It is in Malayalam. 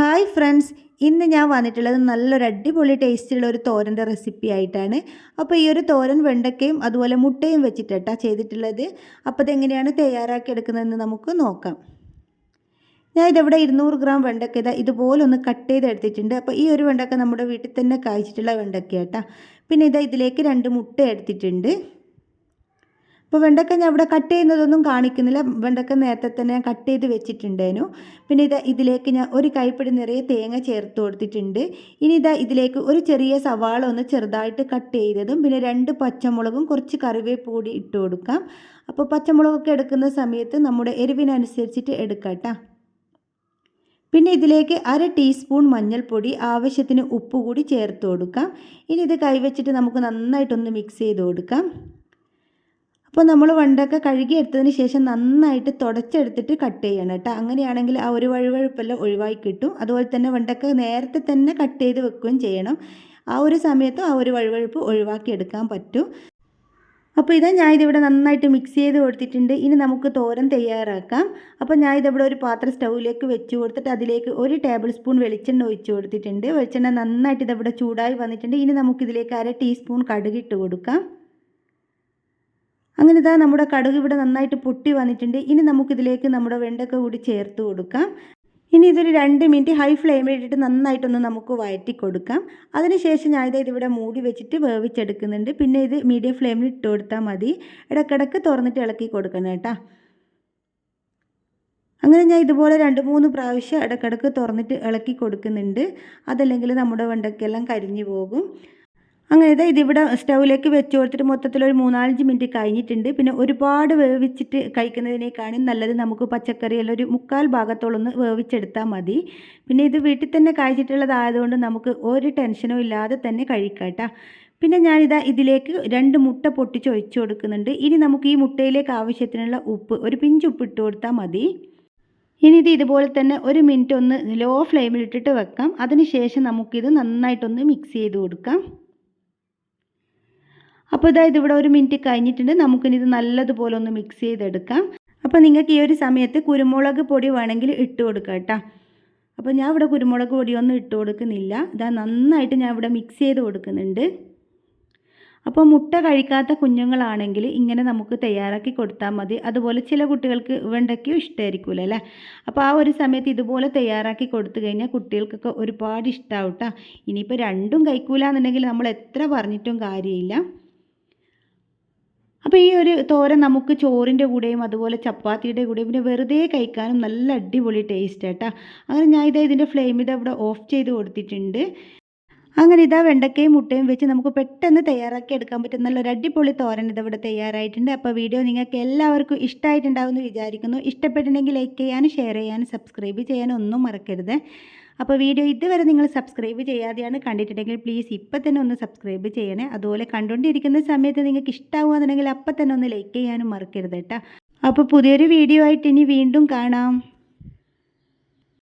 ഹായ് ഫ്രണ്ട്സ് ഇന്ന് ഞാൻ വന്നിട്ടുള്ളത് നല്ലൊരു അടിപൊളി ടേസ്റ്റുള്ള ഒരു തോരന്റെ റെസിപ്പി ആയിട്ടാണ്. അപ്പോൾ ഈ ഒരു തോരൻ വെണ്ടക്കയും അതുപോലെ മുട്ടയും വെച്ചിട്ടാണ് ചെയ്തിട്ടുള്ളത്. അപ്പോൾ അതെങ്ങനെയാണ് തയ്യാറാക്കി എടുക്കുന്നതെന്ന് നമുക്ക് നോക്കാം. ഞാൻ ഇതവിടെ ഇരുന്നൂറ് ഗ്രാം വെണ്ടക്ക ഇതാ ഇതുപോലെ ഒന്ന് കട്ട് ചെയ്തെടുത്തിട്ടുണ്ട്. അപ്പോൾ ഈ ഒരു വെണ്ടക്ക നമ്മുടെ വീട്ടിൽ തന്നെ കായ്ച്ചിട്ടുള്ള വെണ്ടക്ക കേട്ടോ പിന്നെ ഇതാ ഇതിലേക്ക് രണ്ട് മുട്ട എടുത്തിട്ടുണ്ട്. അപ്പോൾ വെണ്ടക്ക ഞാൻ ഇവിടെ കട്ട് ചെയ്യുന്നതൊന്നും കാണിക്കുന്നില്ല. വെണ്ടക്ക നേരത്തെ തന്നെ ഞാൻ കട്ട് ചെയ്ത് വെച്ചിട്ടുണ്ടേനു പിന്നെ ഇത് ഇതിലേക്ക് ഞാൻ ഒരു കൈപ്പിടി നിറയെ തേങ്ങ ചേർത്ത് കൊടുത്തിട്ടുണ്ട്. ഇനി ഇതാ ഇതിലേക്ക് ഒരു ചെറിയ സവാള ഒന്ന് ചെറുതായിട്ട് കട്ട് ചെയ്തതും പിന്നെ രണ്ട് പച്ചമുളകും കുറച്ച് കറിവേപ്പ് ഇട്ട് കൊടുക്കാം. അപ്പോൾ പച്ചമുളകൊക്കെ എടുക്കുന്ന സമയത്ത് നമ്മുടെ എരിവിനനുസരിച്ചിട്ട് എടുക്കാം പിന്നെ ഇതിലേക്ക് അര ടീസ്പൂൺ മഞ്ഞൾപ്പൊടി ആവശ്യത്തിന് ഉപ്പ് കൂടി ചേർത്ത് കൊടുക്കാം. ഇനി ഇത് കൈവച്ചിട്ട് നമുക്ക് നന്നായിട്ടൊന്ന് മിക്സ് ചെയ്ത് കൊടുക്കാം. അപ്പോൾ നമ്മൾ വെണ്ടക്ക കഴുകി എടുത്തതിന് ശേഷം നന്നായിട്ട് തുടച്ചെടുത്തിട്ട് കട്ട് ചെയ്യണം കേട്ടോ അങ്ങനെയാണെങ്കിൽ ആ ഒരു വഴുവഴുപ്പെല്ലാം ഒഴിവായി കിട്ടും. അതുപോലെ തന്നെ വെണ്ടക്ക നേരത്തെ തന്നെ കട്ട് ചെയ്ത് വെക്കുകയും ചെയ്യണം. ആ ഒരു സമയത്തും ആ ഒരു വഴുവഴുപ്പ് ഒഴിവാക്കി എടുക്കാൻ പറ്റും. അപ്പോൾ ഇതാ ഞാൻ ഇതിവിടെ നന്നായിട്ട് മിക്സ് ചെയ്ത് കൊടുത്തിട്ടുണ്ട്. ഇനി നമുക്ക് തോരൻ തയ്യാറാക്കാം. അപ്പോൾ ഞാൻ ഇതിവിടെ ഒരു പാത്രം സ്റ്റൗവിലേക്ക് വെച്ച് കൊടുത്തിട്ട് അതിലേക്ക് ഒരു ടേബിൾ സ്പൂൺ വെളിച്ചെണ്ണ ഒഴിച്ച് കൊടുത്തിട്ടുണ്ട്. വെളിച്ചെണ്ണ നന്നായിട്ട് ഇതിവിടെ ചൂടായി വന്നിട്ടുണ്ട്. ഇനി നമുക്കിതിലേക്ക് അര ടീസ്പൂൺ കടുകിട്ട് കൊടുക്കാം. അങ്ങനെ ഇതാ നമ്മുടെ കടുക് ഇവിടെ നന്നായിട്ട് പൊട്ടി വന്നിട്ടുണ്ട്. ഇനി നമുക്കിതിലേക്ക് നമ്മുടെ വെണ്ടക്ക കൂടി ചേർത്ത് കൊടുക്കാം. ഇനി ഇതൊരു രണ്ട് മിനിറ്റ് ഹൈ ഫ്ലെയിമിൽ ഇട്ടിട്ട് നന്നായിട്ടൊന്ന് നമുക്ക് വഴറ്റി കൊടുക്കാം. അതിനുശേഷം ഞാൻ ഇത് ഇവിടെ മൂടി വെച്ചിട്ട് വേവിച്ചെടുക്കുന്നുണ്ട്. പിന്നെ ഇത് മീഡിയം ഫ്ലെയിമിൽ ഇട്ട് കൊടുത്താൽ മതി. ഇടക്കിടക്ക് തുറന്നിട്ട് ഇളക്കി കൊടുക്കണം കേട്ടോ. അങ്ങനെ ഞാൻ ഇതുപോലെ രണ്ട് മൂന്ന് പ്രാവശ്യം ഇടക്കിടക്ക് തുറന്നിട്ട് ഇളക്കി കൊടുക്കുന്നുണ്ട്. അതല്ലെങ്കിൽ നമ്മുടെ വെണ്ടയ്ക്കെല്ലാം കരിഞ്ഞു പോകും. അങ്ങനെ ഇതാ ഇതിവിടെ സ്റ്റൗവിലേക്ക് വെച്ച് കൊടുത്തിട്ട് മൊത്തത്തിൽ ഒരു മൂന്നാലഞ്ച് മിനിറ്റ് കഴിഞ്ഞിട്ടുണ്ട്. പിന്നെ ഒരുപാട് വേവിച്ചിട്ട് കഴിക്കുന്നതിനേക്കാളും നല്ലത് നമുക്ക് പച്ചക്കറിയെല്ലാം ഒരു മുക്കാൽ ഭാഗത്തോളൊന്ന് വേവിച്ചെടുത്താൽ മതി. പിന്നെ ഇത് വീട്ടിൽ തന്നെ കഴിച്ചിട്ടുള്ളതായതുകൊണ്ട് നമുക്ക് ഒരു ടെൻഷനും ഇല്ലാതെ തന്നെ കഴിക്കാട്ടോ. പിന്നെ ഞാനിതാ ഇതിലേക്ക് രണ്ട് മുട്ട പൊട്ടിച്ച് ഒഴിച്ചു കൊടുക്കുന്നുണ്ട്. ഇനി നമുക്ക് ഈ മുട്ടയിലേക്ക് ആവശ്യത്തിനുള്ള ഉപ്പ് ഒരു പിഞ്ച് ഉപ്പ് ഇട്ട് കൊടുത്താൽ മതി. ഇനി ഇത് ഇതുപോലെ തന്നെ ഒരു മിനിറ്റ് ഒന്ന് ലോ ഫ്ലെയിമിൽ ഇട്ടിട്ട് വെക്കാം അതിനുശേഷം നമുക്കിത് നന്നായിട്ടൊന്ന് മിക്സ് ചെയ്ത് കൊടുക്കാം. അപ്പോൾ ഇതായത് ഇവിടെ ഒരു മിനിറ്റ് കഴിഞ്ഞിട്ടുണ്ട്. നമുക്കിനി ഇത് നല്ലതുപോലെ ഒന്ന് മിക്സ് ചെയ്തെടുക്കാം. അപ്പോൾ നിങ്ങൾക്ക് ഈ ഒരു സമയത്ത് കുരുമുളക് പൊടി വേണമെങ്കിൽ ഇട്ട് കൊടുക്കാം കേട്ടോ. അപ്പോൾ ഞാൻ ഇവിടെ കുരുമുളക് പൊടിയൊന്നും ഇട്ട് കൊടുക്കുന്നില്ല. ഇതാ നന്നായിട്ട് ഞാൻ ഇവിടെ മിക്സ് ചെയ്ത് കൊടുക്കുന്നുണ്ട്. അപ്പോൾ മുട്ട കഴിക്കാത്ത കുഞ്ഞുങ്ങളാണെങ്കിൽ ഇങ്ങനെ നമുക്ക് തയ്യാറാക്കി കൊടുത്താൽ മതി. അതുപോലെ ചില കുട്ടികൾക്ക് വെണ്ടയ്ക്കും ഇഷ്ടമായിരിക്കുമല്ലോ അല്ലേ? അപ്പോൾ ആ ഒരു സമയത്ത് ഇതുപോലെ തയ്യാറാക്കി കൊടുത്തു കഴിഞ്ഞാൽ കുട്ടികൾക്കൊക്കെ ഒരുപാട് ഇഷ്ടമാവും കേട്ടോ. ഇനിയിപ്പോൾ രണ്ടും കഴിക്കൂല എന്നുണ്ടെങ്കിൽ നമ്മൾ എത്ര പറഞ്ഞിട്ടും കാര്യമില്ല. അപ്പോൾ ഈ ഒരു തോരൻ നമുക്ക് ചോറിന്റെ കൂടെയും അതുപോലെ ചപ്പാത്തിയുടെ കൂടെയും പിന്നെ വെറുതെ കഴിക്കാനും നല്ല അടിപൊളി ടേസ്റ്റ് കേട്ടോ അങ്ങനെ ഞാൻ ഇതാ ഇതിന്റെ ഫ്ലെയിം ഇത് അവിടെ ഓഫ് ചെയ്ത് കൊടുത്തിട്ടുണ്ട്. അങ്ങനെ ഇതാ വെണ്ടക്കയും മുട്ടയും വെച്ച് നമുക്ക് പെട്ടെന്ന് തയ്യാറാക്കി എടുക്കാൻ പറ്റും നല്ലൊരു അടിപൊളി തോരൻ ഇതവിടെ തയ്യാറായിട്ടുണ്ട്. അപ്പോൾ വീഡിയോ നിങ്ങൾക്ക് എല്ലാവർക്കും ഇഷ്ടമായിട്ടുണ്ടാവുമെന്ന് വിചാരിക്കുന്നു. ഇഷ്ടപ്പെട്ടിട്ടുണ്ടെങ്കിൽ ലൈക്ക് ചെയ്യാനും ഷെയർ ചെയ്യാനും സബ്സ്ക്രൈബ് ചെയ്യാനും ഒന്നും മറക്കരുത്. അപ്പോൾ വീഡിയോ ഇതുവരെ നിങ്ങൾ സബ്സ്ക്രൈബ് ചെയ്യാതെയാണ് കണ്ടിട്ടുണ്ടെങ്കിൽ പ്ലീസ് ഇപ്പം തന്നെ ഒന്ന് സബ്സ്ക്രൈബ് ചെയ്യണേ. അതുപോലെ കണ്ടുകൊണ്ടിരിക്കുന്ന സമയത്ത് നിങ്ങൾക്ക് ഇഷ്ടമാകുകയാണെന്നുണ്ടെങ്കിൽ അപ്പം തന്നെ ഒന്ന് ലൈക്ക് ചെയ്യാനും മറക്കരുത് കേട്ടോ. അപ്പോൾ പുതിയൊരു വീഡിയോ ആയിട്ട് ഇനി വീണ്ടും കാണാം.